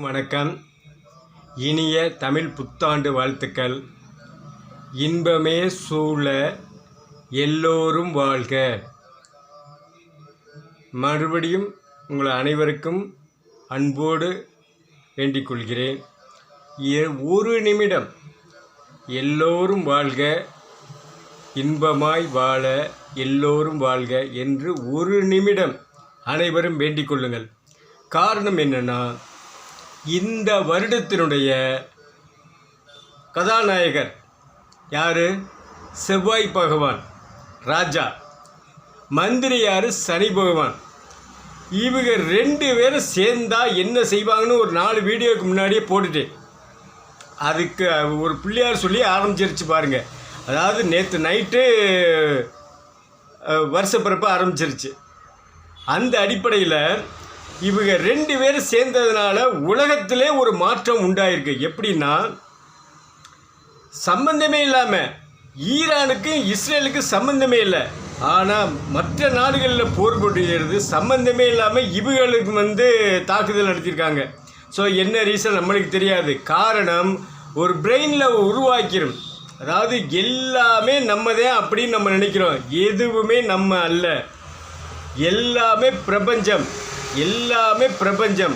வணக்கம். இனிய தமிழ் புத்தாண்டு வாழ்த்துக்கள். இன்பமே சூழ எல்லோரும் வாழ்க. மறுபடியும் உங்கள் அனைவருக்கும் அன்போடு வேண்டிக் கொள்கிறேன். ஒரு நிமிடம். எல்லோரும் வாழ்க. இன்பமாய் வாழ எல்லோரும் வாழ்க என்று ஒரு நிமிடம் அனைவரும் வேண்டிக் கொள்ளுங்கள். காரணம் என்னென்னா இந்த வருடத்தினுடைய கதாநாயகர் யார்? செவ்வாய் பகவான் ராஜா. மந்திரி யார் சனி பகவான். இவங்க ரெண்டு பேரும் சேர்ந்தா என்ன செய்வாங்கன்னு ஒரு நாலு வீடியோக்கு முன்னாடியே போட்டுட்டேன். அதுக்கு ஒரு பிள்ளையார் சொல்லி ஆரம்பிச்சிருச்சு பாருங்கள் அதாவது நேற்று நைட்டு வருஷப்பிறப்பு ஆரம்பிச்சிருச்சு. அந்த அடிப்படையில் இவங்க ரெண்டு பேரும் சேர்ந்ததுனால உலகத்திலே ஒரு மாற்றம் உண்டாயிருக்கு. எப்படின்னா சம்பந்தமே இல்லாமல் ஈரானுக்கும் இஸ்ரேலுக்கும் சம்பந்தமே இல்லை. ஆனால் மற்ற நாடுகளில் போர் போட்டுகிறது சம்பந்தமே இல்லாமல் இவங்களுக்கு வந்து தாக்குதல் நடத்தியிருக்காங்க. ஸோ என்ன ரீசன் நம்மளுக்கு தெரியாது. காரணம் ஒரு பிரெயினில் உருவாக்கிடும் அதாவது எல்லாமே நம்மதே அப்படின்னு நம்ம நினைக்கிறோம். எதுவுமே நம்ம அல்ல. எல்லாமே பிரபஞ்சம். எல்லாமே பிரபஞ்சம்.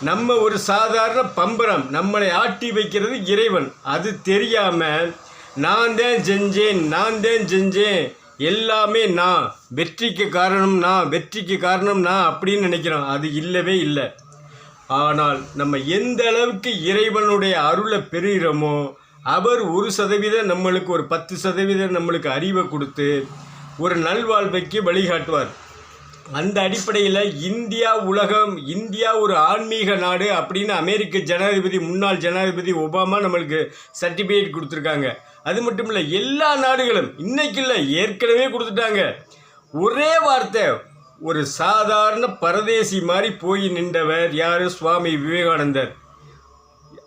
நம்ம ஒரு சாதாரண பம்பரம். நம்மளை ஆட்டி வைக்கிறது இறைவன். அது தெரியாமல் நான் தான் செஞ்சேன் நான் தான் செஞ்சேன். எல்லாமே நான். வெற்றிக்கு காரணம் நான் வெற்றிக்கு காரணம் நான் அப்படின்னு நினைக்கிறோம். அது இல்லவே இல்லை. ஆனால் நம்ம எந்த அளவுக்கு இறைவனுடைய அருளை பெறுகிறோமோ அவர் ஒரு சதவீதம் நம்மளுக்கு ஒரு பத்து சதவீதம் நம்மளுக்கு அறிவை கொடுத்து ஒரு நல்வாழ்வைக்கு வழிகாட்டுவார். அந்த அடிப்படையில் இந்தியா உலகம் இந்தியா ஒரு ஆன்மீக நாடு அப்படின்னு அமெரிக்க ஜனாதிபதி முன்னாள் ஜனாதிபதி ஒபாமா நம்மளுக்கு சர்டிஃபிகேட் கொடுத்துருக்காங்க. அது மட்டும் இல்லை எல்லா நாடுகளும் இன்னைக்கு இல்லை ஏற்கனவே கொடுத்துட்டாங்க. ஒரே வார்த்தை ஒரு சாதாரண பரதேசி மாதிரி போய் நின்றவர் யார்? சுவாமி விவேகானந்தர்.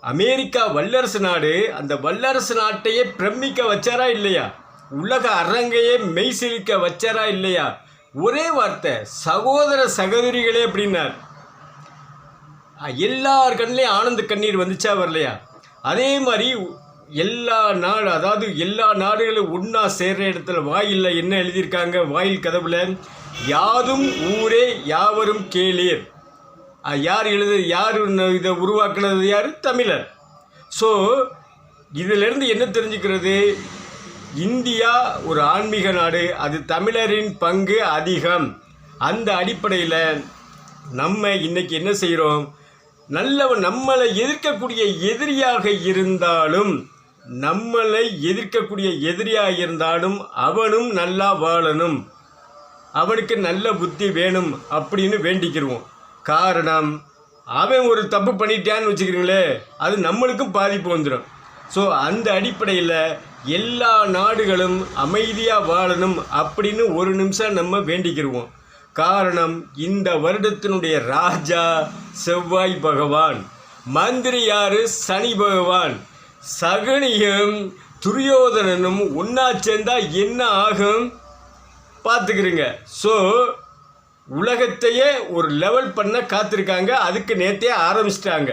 அமெரிக்கா வல்லரசு நாடு அந்த வல்லரசு நாட்டையே பிரமிக்க வச்சாரா இல்லையா? உலக அரங்கையே மெய்சிலிக்க வச்சாரா இல்லையா? ஒரே வார்த்தை சகோதர சகோதரிகளே அப்படின்னார். எல்லார் கண்ணிலையும் ஆனந்த கண்ணீர் வந்துச்சா வரலையா? அதே மாதிரி எல்லா நாடு அதாவது எல்லா நாடுகளும் ஒன்றா சேர்ற இடத்துல வாயில்ல என்ன எழுதியிருக்காங்க? வாயில் கதவுல யாதும் ஊரே யாவரும் கேளீர். யார் எழுத யார் இதை உருவாக்குனது? யார்? தமிழர். ஸோ இதிலிருந்து என்ன தெரிஞ்சுக்கிறது? இந்தியா ஒரு ஆன்மீக நாடு. அது தமிழரின் பங்கு அதிகம். அந்த அடிப்படையில் நம்ம இன்னைக்கு என்ன செய்கிறோம் நல்லவன் நம்மளை எதிர்க்கக்கூடிய எதிரியாக இருந்தாலும் நம்மளை எதிர்க்கக்கூடிய எதிரியாக இருந்தாலும் அவனும் நல்லா வாழணும். அவனுக்கு நல்ல புத்தி வேணும் அப்படின்னு வேண்டிக்கிடுவோம் காரணம் அவன் ஒரு தப்பு பண்ணிட்டான்னு வச்சுக்கிறீங்களே அது நம்மளுக்கும் பாதிப்பு வந்துடும் ஸோ அந்த அடிப்படையில் எல்லா நாடுகளும் அமைதியாக வாழணும் அப்படின்னு ஒரு நிமிஷம் நம்ம வேண்டிக்கிடுவோம் காரணம் இந்த வருடத்தினுடைய ராஜா செவ்வாய் பகவான். மந்திரி யாரு? சனி பகவான். சகனியும் துரியோதனனும் ஒன்றா சேர்ந்தால் என்ன ஆகும்? பார்த்துக்கிறீங்க ஸோ உலகத்தையே ஒரு லெவல் பண்ண காத்திருக்காங்க. அதுக்கு நேற்றே ஆரம்பிச்சிட்டாங்க.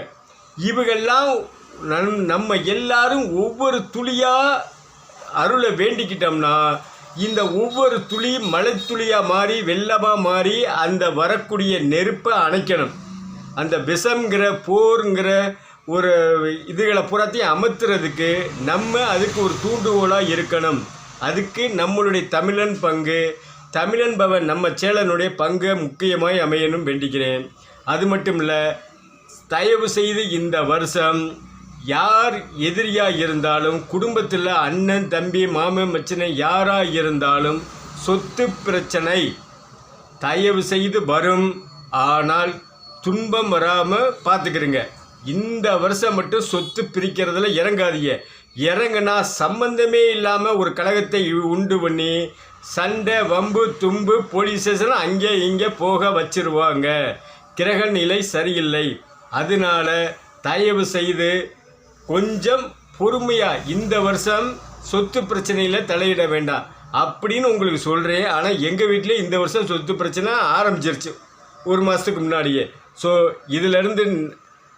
இவங்கெல்லாம் நம் நம்ம எல்லாரும் ஒவ்வொரு துளியாக அருளை வேண்டிக்கிட்டோம்னா இந்த ஒவ்வொரு துளி மழை துளியாக மாறி வெள்ளமாக மாறி அந்த வரக்கூடிய நெருப்பை அணைக்கணும். அந்த விஷம்ங்கிற போருங்கிற ஒரு இதுகளை புறத்தையும் அமர்த்துறதுக்கு நம்ம அதுக்கு ஒரு தூண்டுகோலாக இருக்கணும். அதுக்கு நம்மளுடைய தமிழன் பங்கு தமிழன் பவன் நம்ம சேலனுடைய பங்கு முக்கியமாய் அமையணும் வேண்டிக்கிறேன். அது மட்டும் இல்லை தயவு செய்து இந்த வருஷம் யார் எதிரியாக இருந்தாலும் குடும்பத்தில் அண்ணன் தம்பி மாமன் மச்சனை யாராக இருந்தாலும் சொத்து பிரச்சனை தயவு செய்து வரும். ஆனால் துன்பம் வராமல் பார்த்துக்கிறங்க இந்த வருஷம் மட்டும் சொத்து பிரிக்கிறதுல இறங்காதீங்க. இறங்குனா சம்பந்தமே இல்லாமல் ஒரு கழகத்தை உண்டு பண்ணி சண்டை வம்பு தும்பு போலீஸ் ஸ்டேஷன் அங்கே இங்கே போக வச்சிருவாங்க. கிரக நிலை சரியில்லை. அதனால தயவு செய்து கொஞ்சம் பொறுமையாக இந்த வருஷம் சொத்து பிரச்சனையில் தலையிட வேண்டாம் அப்படின்னு உங்களுக்கு சொல்கிறேன் ஆனால் எங்கள் வீட்டிலே இந்த வருஷம் சொத்து பிரச்சனை ஆரம்பிச்சிருச்சு. ஒரு மாதத்துக்கு முன்னாடியே. ஸோ இதிலேருந்து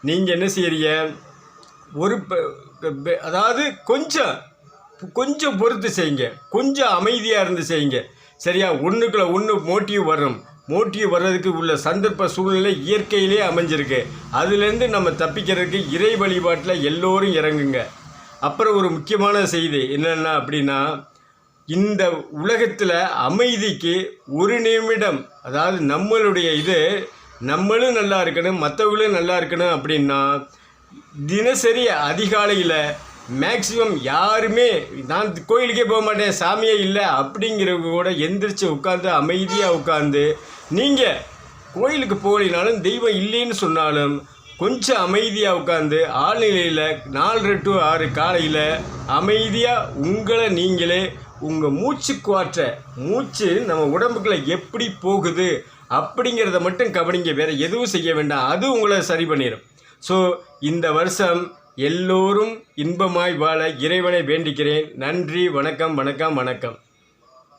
நீங்கள் என்ன செய்கிறீங்க ஒரு அதாவது கொஞ்சம் கொஞ்சம் பொறுத்து செய்யுங்க. கொஞ்சம் அமைதியாக இருந்து செய்யுங்க. சரியா? ஒன்றுக்குள்ள ஒன்று மோட்டிவ் வரும். மோட்டிவ் வர்றதுக்கு உள்ள சந்தர்ப்ப சூழ்நிலை இயற்கையிலே அமைஞ்சிருக்கு. அதுலேருந்து நம்ம தப்பிக்கிறதுக்கு இறை வழிபாட்டில் எல்லோரும் இறங்குங்க. அப்புறம் ஒரு முக்கியமான செய்தி என்னென்னா அப்படின்னா இந்த உலகத்தில் அமைதிக்கு ஒரு நிமிடம் அதாவது நம்மளுடைய இது நம்மளும் நல்லா இருக்கணும் மற்றவங்களும் நல்லா இருக்கணும் அப்படின்னா தினசரி அதிகாலையில் மேக்சிமம் யாருமே நான் கோயிலுக்கே போக மாட்டேன் சாமியே இல்லை அப்படிங்கிறவங்க கூட எந்திரிச்சு உட்காந்து அமைதியாக உட்காந்து நீங்கள் கோயிலுக்கு போகலினாலும் தெய்வம் இல்லைன்னு சொன்னாலும் கொஞ்சம் அமைதியாக உட்காந்து ஆழ்நிலையில் நாலு டு ஆறு காலையில் அமைதியாக உங்களை நீங்களே உங்கள் மூச்சு குவாற்ற மூச்சு நம்ம உடம்புக்குள்ள எப்படி போகுது அப்படிங்கிறத மட்டும் கவனிங்க வேறு எதுவும் செய்ய வேண்டாம் அது உங்களை சரி பண்ணிடும் ஸோ இந்த வருஷம் எல்லோரும் இன்பமாய் வாழ இறைவனை வேண்டிக்கிறேன் நன்றி வணக்கம் வணக்கம் வணக்கம்.